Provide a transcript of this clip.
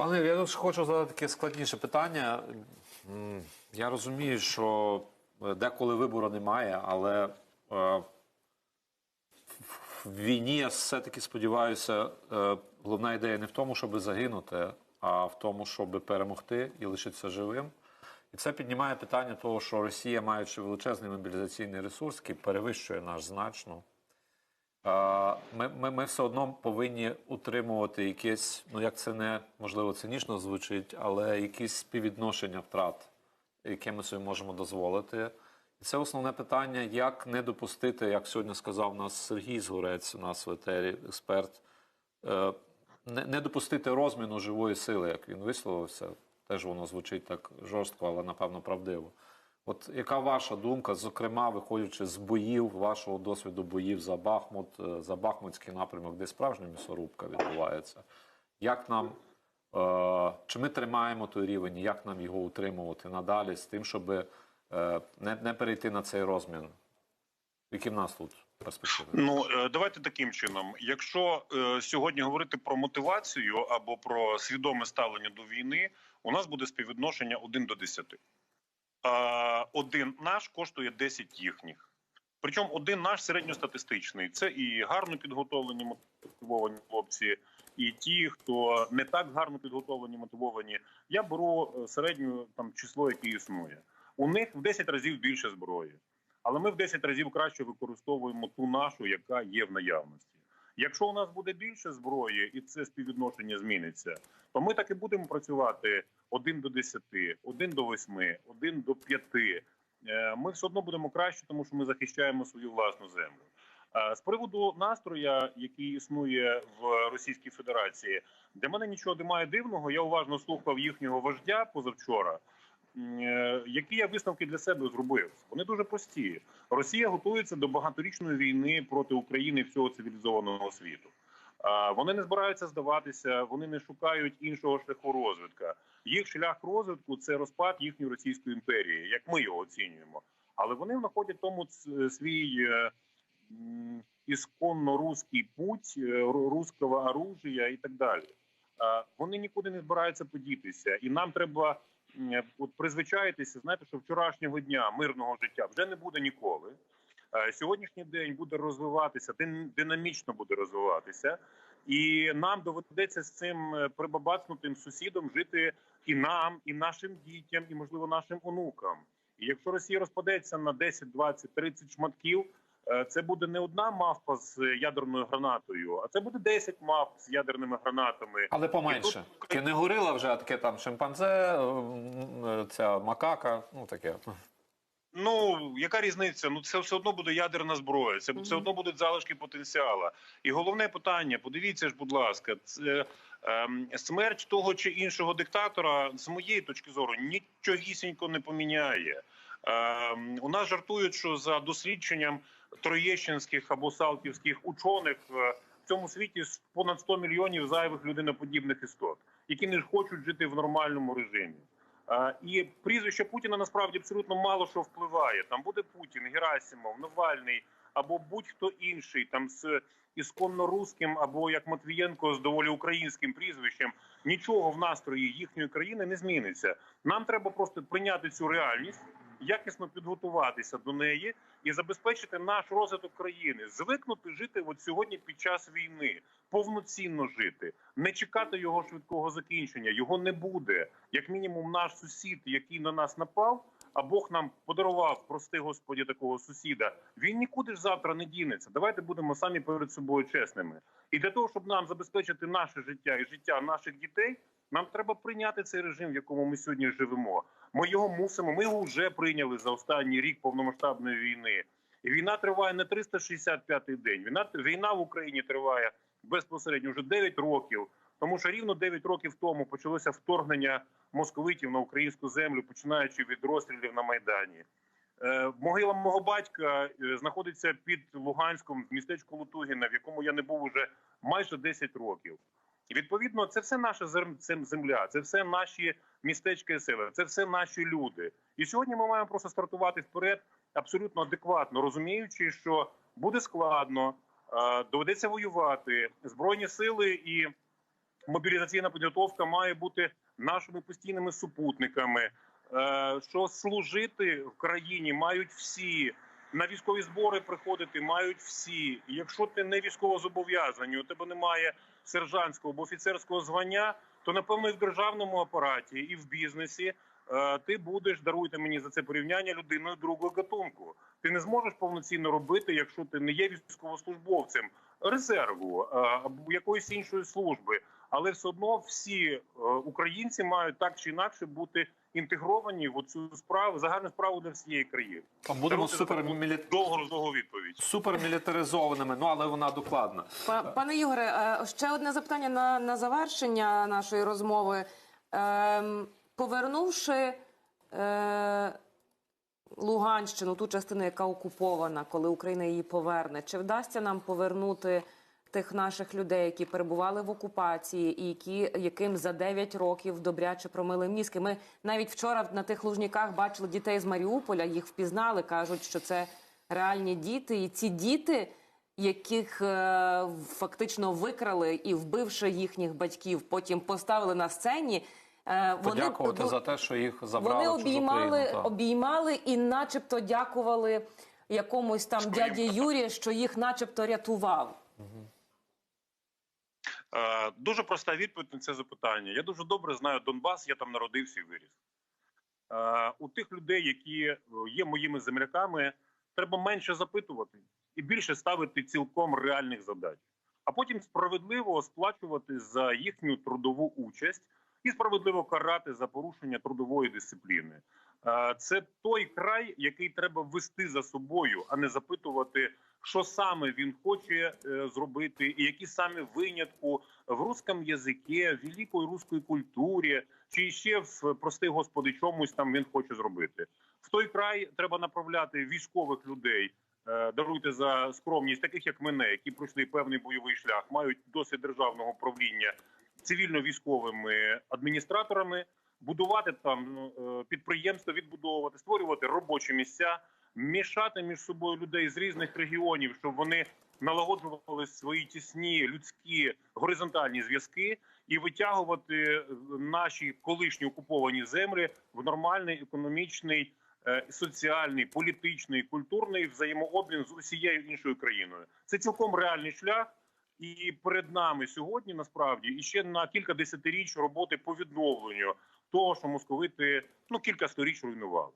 Пане, я хочу задати таке складніше питання. Я розумію, що е, деколи вибору немає, але е, в війні я все-таки сподіваюся, е, головна ідея не в тому, щоб загинути, а в тому, щоб перемогти і лишитися живим. І це піднімає питання того, що Росія, маючи величезний мобілізаційний ресурс, який перевищує наш значно, Ми, ми, ми все одно повинні утримувати якесь, ну як це не можливо цинічно звучить, але якісь співвідношення втрат, яке ми собі можемо дозволити. І це основне питання, як не допустити, як сьогодні сказав нас Сергій Згурець, у нас в етері, експерт, е, не, не допустити розміну живої сили, як він висловився. Теж воно звучить так жорстко, але напевно правдиво. От яка ваша думка, зокрема, виходячи з боїв, вашого досвіду боїв за Бахмут, е, за Бахмутський напрямок, де справжня місорубка відбувається? Як нам е, чи ми тримаємо той рівень, як нам його утримувати надалі з тим, щоб е, не, не перейти на цей розмін? Які в нас тут перспективи? Ну е, давайте таким чином. Якщо е, сьогодні говорити про мотивацію або про свідоме ставлення до війни, у нас буде співвідношення 1 до 10. Один наш коштує 10 їхніх. Причому один наш середньостатистичний. Це і гарно підготовлені мотивовані хлопці, і ті, хто не так гарно підготовлені, мотивовані. Я беру е, середню там число, яке існує. У них в 10 разів більше зброї. Але ми в 10 разів краще використовуємо ту нашу, яка є в наявності. Якщо у нас буде більше зброї і це співвідношення зміниться, то ми так і будемо працювати 1 до 10, 1 до 8, 1 до 5. Е, Ми все одно будемо краще, тому що ми захищаємо свою власну землю. Е, З приводу настроя, який існує в Російській Федерації, для мене нічого немає дивного. Я уважно слухав їхнього вождя позавчора. Е, Які я висновки для себе зробив? Вони дуже прості. Росія готується до багаторічної війни проти України і всього цивілізованого світу. Вони не збираються здаватися, вони не шукають іншого шляху розвитка. Їх шлях розвитку це розпад їхньої російської імперії, як ми його оцінюємо. Але вони знаходять тому свій е, ісконно руський путь, е, руського оружия і так далі. Вони нікуди не збираються подітися, і нам треба от призвичаїтися. Знаєте, що вчорашнього дня мирного життя вже не буде ніколи. Е, Сьогоднішній день буде розвиватися, дин- динамічно буде розвиватися, і нам доведеться з цим е, прибабацнутим сусідом жити і нам, і нашим дітям, і можливо нашим онукам. І якщо Росія розпадеться на 10, 20, 30 шматків, е, це буде не одна мавпа з ядерною гранатою, а це буде 10 мавп з ядерними гранатами. Але поменше. Тут- Таке не горила вже, а таке там шимпанзе, е, ця макака, ну таке. Ну яка різниця? Ну це все одно буде ядерна зброя. Це все одно будуть залишки потенціалу. І головне питання: подивіться ж, будь ласка, це ем, смерть того чи іншого диктатора з моєї точки зору нічогісінько не поміняє. Ем, у нас жартують, що за дослідженням троєщинських або салтівських учених е, в цьому світі понад 100 мільйонів зайвих людиноподібних істот, які не хочуть жити в нормальному режимі. І прізвище Путіна насправді абсолютно мало що впливає. Там буде Путін, Герасимов, Навальний або будь-хто інший, там з ісконно руським, або як Матвієнко з доволі українським прізвищем. Нічого в настрої їхньої країни не зміниться. Нам треба просто прийняти цю реальність, якісно підготуватися до неї і забезпечити наш розвиток країни, звикнути жити от сьогодні під час війни, повноцінно жити, не чекати його швидкого закінчення. Його не буде. Як мінімум, наш сусід, який на нас напав, а Бог нам подарував, прости господі, такого сусіда. Він нікуди ж завтра не дінеться. Давайте будемо самі перед собою чесними. І для того, щоб нам забезпечити наше життя і життя наших дітей, нам треба прийняти цей режим, в якому ми сьогодні живемо. Ми його мусимо. Ми його вже прийняли за останній рік повномасштабної війни. І війна триває не 365-й день. Війна війна в Україні триває безпосередньо вже 9 років. Тому що рівно 9 років тому почалося вторгнення московитів на українську землю, починаючи від розстрілів на майдані. Е, Могила мого батька е, знаходиться під Луганськом в містечку Лутугіна, в якому я не був уже майже 10 років. І відповідно, це все наша земля, це все наші містечка і села, це все наші люди. І сьогодні ми маємо просто стартувати вперед абсолютно адекватно, розуміючи, що буде складно, е, доведеться воювати збройні сили і мобілізаційна підготовка має бути нашими постійними супутниками. Е, Що служити в країні мають всі. На військові збори приходити мають всі. Якщо ти не військовозобов'язаний, у тебе немає сержантського або офіцерського звання, то напевно і в державному апараті, і в бізнесі е, ти будеш, даруйте мені за це порівняння, людиною другого гатунку. Ти не зможеш повноцінно робити, якщо ти не є військовослужбовцем резерву е, або якоїсь іншої служби. Але все одно всі е, українці мають так чи інакше бути інтегровані в цю справу загальну справу для всієї країни. А будемо супермілі... роздовгу відповідь. супермілітаризованими, ну але вона докладна. Па- Пане Ігоре, е, ще одне запитання на, на завершення нашої розмови. Ем, повернувши е, Луганщину, ту частину, яка окупована, коли Україна її поверне, чи вдасться нам повернути тих наших людей, які перебували в окупації, і які, яким за 9 років добряче промили мізки? Ми навіть вчора на тих лужніках бачили дітей з Маріуполя, їх впізнали, кажуть, що це реальні діти, і ці діти яких е, фактично викрали і вбивши їхніх батьків, потім поставили на сцені. Е, Подякувати во- за те, що їх забрали вони обіймали, країну, так. обіймали і, начебто, дякували якомусь там дяді Юрі, що їх, начебто, рятував. Е, Дуже проста відповідь на це запитання. Я дуже добре знаю Донбас, я там народився і виріс. Е, У тих людей, які е, є моїми земляками, треба менше запитувати і більше ставити цілком реальних задач, а потім справедливо сплачувати за їхню трудову участь і справедливо карати за порушення трудової дисципліни. Е, Це той край, який треба вести за собою, а не запитувати, що саме він хоче е, зробити, і які саме винятку в русском язикі, в великої руської культурі, чи ще в прости господи, чомусь там він хоче зробити. В той край треба направляти військових людей. е, Даруйте за скромність, таких як мене, які пройшли певний бойовий шлях, мають досвід державного управління цивільно-військовими адміністраторами, будувати там ну, е, підприємства, відбудовувати, створювати робочі місця, мішати між собою людей з різних регіонів, щоб вони налагоджували свої тісні людські горизонтальні зв'язки і витягувати е, наші колишні окуповані землі в нормальний економічний. е, Соціальний, політичний, культурний взаємообмін з усією іншою країною це цілком реальний шлях, і перед нами сьогодні насправді і ще на кілька десятиріч роботи по відновленню того, що московити ну кілька сторіч руйнували.